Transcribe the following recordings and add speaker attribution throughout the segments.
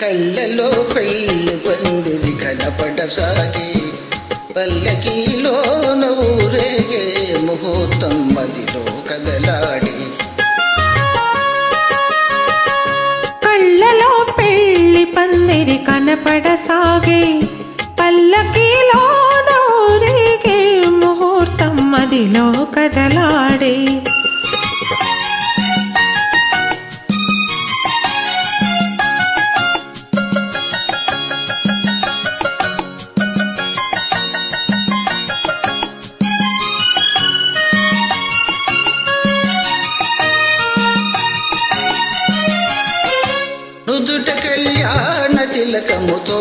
Speaker 1: కళ్ళలో పెళ్ళి పందిరి కనపడసాగి పల్లకీలోన ఊరేగే ముహూర్తం మదిలో కదలాడి.
Speaker 2: కళ్ళలో పెళ్ళి పందిరి కనపడసాగే పల్లకిలో ఊరేగే ముహూర్తం మదిలో కదలాడే.
Speaker 1: జ్ఞాన తిలకముతో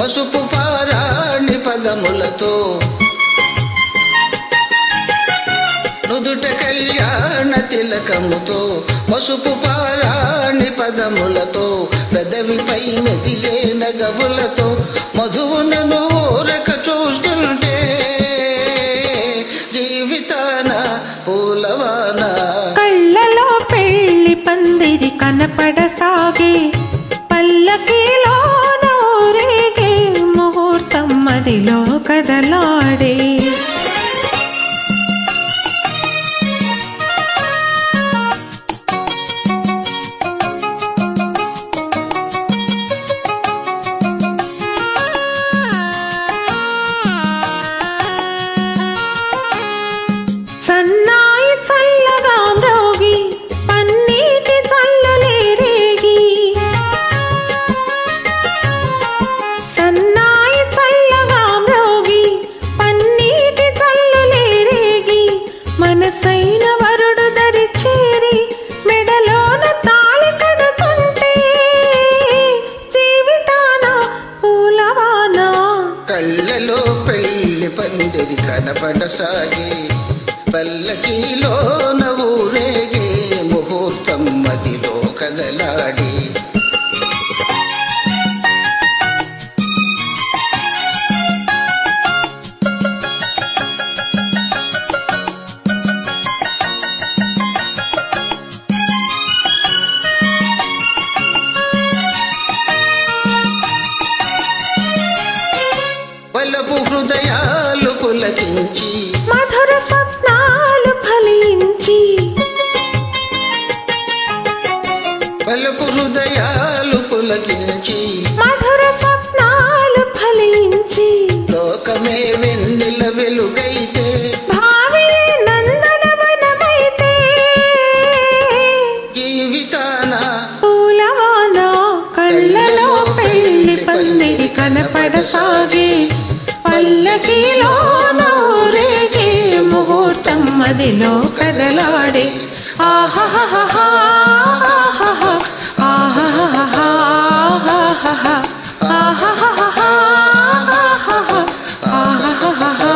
Speaker 1: పసుపు పారాణి పదములతో. నుదుట కళ్యాణ తిలకముతో పసుపు పారాణి పదములతో పెదవిపై మెదిలే నగవులతో మధువునను ఊరక చూస్తుంటే జీవితాన పూలవాన.
Speaker 2: కళ్ళలో పెళ్ళి పందిరి కనపడసాగే సన్నాయి చల్లగా మ్రోగి పన్నీటి చల్లులే రేగి. సన్నాయి చల్లగా మ్రోగి పన్నీటి చల్లులే రేగి. మనసైన వరుడు దరి చేరి మెడలోన తాళి కడుతుంటే జీవితాన పూలవాన.
Speaker 1: కళ్ళలో పెళ్ళి పందిరి కనపడసాగే. పల్లకీలో నవ్వురేగే ముహూర్తం మదిలో కదలాడి. వలపు హృదయాలు పులకించి వలపు హృదయాలు పులకించి
Speaker 2: మధుర స్వప్నాలు ఫలించి
Speaker 1: లోకమే వెన్నెల వెలుగైతే
Speaker 2: కనపడసాగే. పల్లకిలో ముహూర్తం మదిలో కదలాడే. ఆహా ha ha.